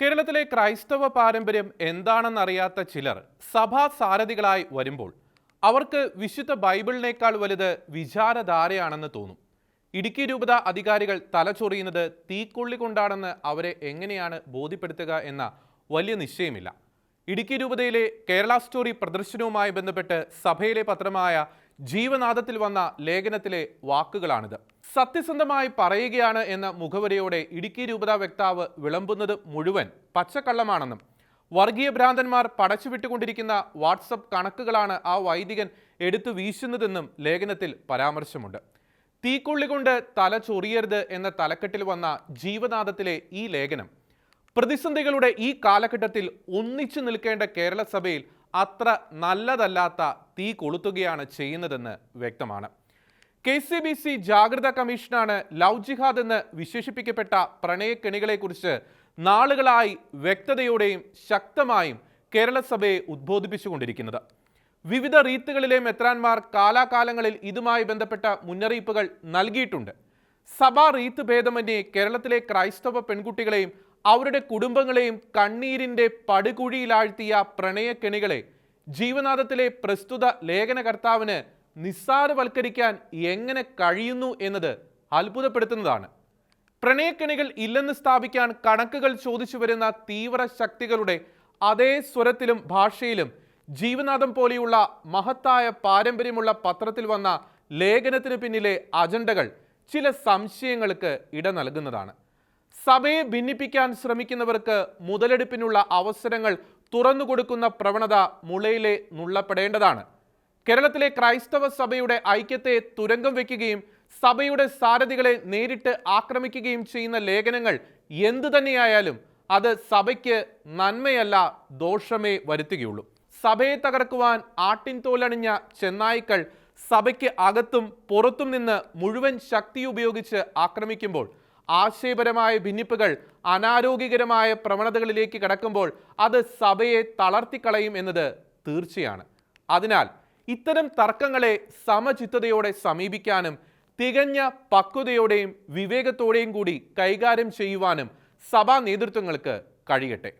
കേരളത്തിലെ ക്രൈസ്തവ പാരമ്പര്യം എന്താണെന്നറിയാത്ത ചിലർ സഭാ സാരഥികളായി വരുമ്പോൾ അവർക്ക് വിശുദ്ധ ബൈബിളിനേക്കാൾ വലുത് വിചാരധാരയാണെന്ന് തോന്നും. ഇടുക്കി രൂപത അധികാരികൾ തലചൊറിയുന്നത് തീക്കൊള്ളി കൊണ്ടാണെന്ന് അവരെ എങ്ങനെയാണ് ബോധ്യപ്പെടുത്തുക എന്ന വലിയ നിശ്ചയമില്ല. ഇടുക്കി രൂപതയിലെ കേരള സ്റ്റോറി പ്രദർശനവുമായി ബന്ധപ്പെട്ട് സഭയിലെ പത്രമായ ജീവനാഥത്തിൽ വന്ന ലേഖനത്തിലെ വാക്കുകളാണിത്. സത്യസന്ധമായി പറയുകയാണ് എന്ന മുഖവരയോടെ ഇടുക്കി രൂപതാ വക്താവ് വിളമ്പുന്നത് മുഴുവൻ പച്ചക്കള്ളമാണെന്നും വർഗീയ ഭ്രാന്തന്മാർ പടച്ചുവിട്ടുകൊണ്ടിരിക്കുന്ന വാട്സപ്പ് കണക്കുകളാണ് ആ വൈദികൻ എടുത്തു വീശുന്നതെന്നും ലേഖനത്തിൽ പരാമർശമുണ്ട്. തീക്കൊള്ളി കൊണ്ട് തല ചൊറിയരുത് എന്ന തലക്കെട്ടിൽ വന്ന ജീവനാഥത്തിലെ ഈ ലേഖനം പ്രതിസന്ധികളുടെ ഈ കാലഘട്ടത്തിൽ ഒന്നിച്ചു നിൽക്കേണ്ട കേരള സഭയിൽ അത്ര നല്ലതല്ലാത്ത തീ കൊളുത്തുകയാണ് ചെയ്യുന്നതെന്ന് വ്യക്തമാണ്. കെ സി ബി സി ജാഗ്രത കമ്മീഷനാണ് ലവ് ജിഹാദ് എന്ന് വിശേഷിപ്പിക്കപ്പെട്ട പ്രണയക്കെണികളെക്കുറിച്ച് നാളുകളായി വ്യക്തതയോടെയും ശക്തമായും കേരളസഭയെ ഉദ്ബോധിപ്പിച്ചുകൊണ്ടിരിക്കുന്നത്. വിവിധ റീത്തുകളിലെ മെത്രാൻമാർ കാലാകാലങ്ങളിൽ ഇതുമായി ബന്ധപ്പെട്ട മുന്നറിയിപ്പുകൾ നൽകിയിട്ടുണ്ട്. സഭാ റീത്ത് ഭേദമന്യേ കേരളത്തിലെ ക്രൈസ്തവ പെൺകുട്ടികളെയും അവരുടെ കുടുംബങ്ങളെയും കണ്ണീരിന്റെ പടുകുഴിയിലാഴ്ത്തിയ പ്രണയക്കെണികളെ ജീവനാഥത്തിലെ പ്രസ്തുത ലേഖനകർത്താവിന് നിസ്സാരവൽക്കരിക്കാൻ എങ്ങനെ കഴിയുന്നു എന്നത് അത്ഭുതപ്പെടുത്തുന്നതാണ്. പ്രണയക്കെണികൾ ഇല്ലെന്ന് സ്ഥാപിക്കാൻ കണക്കുകൾ ചോദിച്ചു വരുന്ന തീവ്ര ശക്തികളുടെ അതേ സ്വരത്തിലും ഭാഷയിലും ജീവനാഥം പോലെയുള്ള മഹത്തായ പാരമ്പര്യമുള്ള പത്രത്തിൽ വന്ന ലേഖനത്തിന് പിന്നിലെ അജണ്ടകൾ ചില സംശയങ്ങൾക്ക് ഇട നൽകുന്നതാണ്. സഭയെ ഭിന്നിപ്പിക്കാൻ ശ്രമിക്കുന്നവർക്ക് മുതലെടുപ്പിനുള്ള അവസരങ്ങൾ തുറന്നുകൊടുക്കുന്ന പ്രവണത മുളയിലെ നുള്ളപ്പെടേണ്ടതാണ്. കേരളത്തിലെ ക്രൈസ്തവ സഭയുടെ ഐക്യത്തെ തുരങ്കം വയ്ക്കുകയും സഭയുടെ സാരഥികളെ നേരിട്ട് ആക്രമിക്കുകയും ചെയ്യുന്ന ലേഖനങ്ങൾ എന്തു തന്നെയായാലും അത് സഭയ്ക്ക് നന്മയല്ല ദോഷമേ വരുത്തുകയുള്ളൂ. സഭയെ തകർക്കുവാൻ ആട്ടിൻ തോലണിഞ്ഞ ചെന്നായ്ക്കൾ സഭയ്ക്ക് അകത്തും പുറത്തും നിന്ന് മുഴുവൻ ശക്തി ഉപയോഗിച്ച് ആക്രമിക്കുമ്പോൾ ആശയപരമായ ഭിന്നിപ്പുകൾ അനാരോഗ്യകരമായ പ്രവണതകളിലേക്ക് കടക്കുമ്പോൾ അത് സഭയെ തളർത്തിക്കളയും എന്നത് തീർച്ചയാണ്. അതിനാൽ ഇത്തരം തർക്കങ്ങളെ സമചിത്തതയോടെ സമീപിക്കാനും തികഞ്ഞ പക്വതയോടെയും വിവേകത്തോടെയും കൂടി കൈകാര്യം ചെയ്യുവാനും സഭാ നേതൃത്വങ്ങൾക്ക് കഴിയട്ടെ.